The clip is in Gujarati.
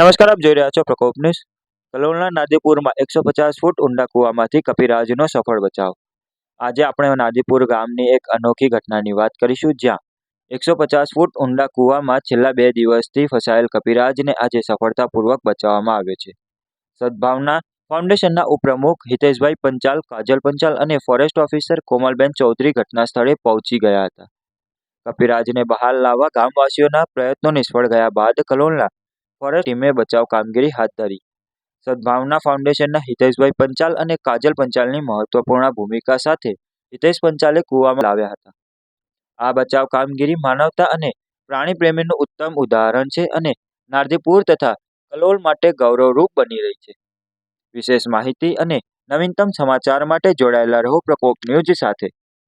નમસ્કાર, આપ જોઈ રહ્યા છો પ્રકોપ ન્યૂઝ. કલોલના નાદીપુરમાં એકસો પચાસ ફૂટ ઊંડા કૂવામાંથી કપિરાજનો સફળ બચાવ. આજે આપણે નાદીપુર ગામની એક અનોખી ઘટનાની વાત કરીશું, જ્યાં એકસો પચાસ ફૂટ ઊંડા કૂવામાં છેલ્લા બે દિવસથી ફસાયેલ કપિરાજને આજે સફળતાપૂર્વક બચાવવામાં આવ્યો છે. સદભાવના ફાઉન્ડેશનના ઉપપ્રમુખ હિતેશભાઈ પંચાલ, કાજલ પંચાલ અને ફોરેસ્ટ ઓફિસર કોમલબેન ચૌધરી ઘટના સ્થળે પહોંચી ગયા હતા. કપિરાજને બહાર લાવવા ગામવાસીઓના પ્રયત્નો નિષ્ફળ ગયા બાદ કલોલના ફોરેસ્ટ ટીમે બચાવ કામગીરી હાથ ધરી. સદભાવના ફાઉન્ડેશનના હિતેશભાઈ પંચાલ અને કાજલ પંચાલની મહત્વપૂર્ણ ભૂમિકા સાથે હિતેશ પંચાલે કૂવામાં લાવ્યા હતા. આ બચાવ કામગીરી માનવતા અને પ્રાણી પ્રેમીનું ઉત્તમ ઉદાહરણ છે અને નારદીપુર તથા કલોલ માટે ગૌરવરૂપ બની રહી છે. વિશેષ માહિતી અને નવીનતમ સમાચાર માટે જોડાયેલા રહો પ્રકોપ ન્યૂઝ સાથે.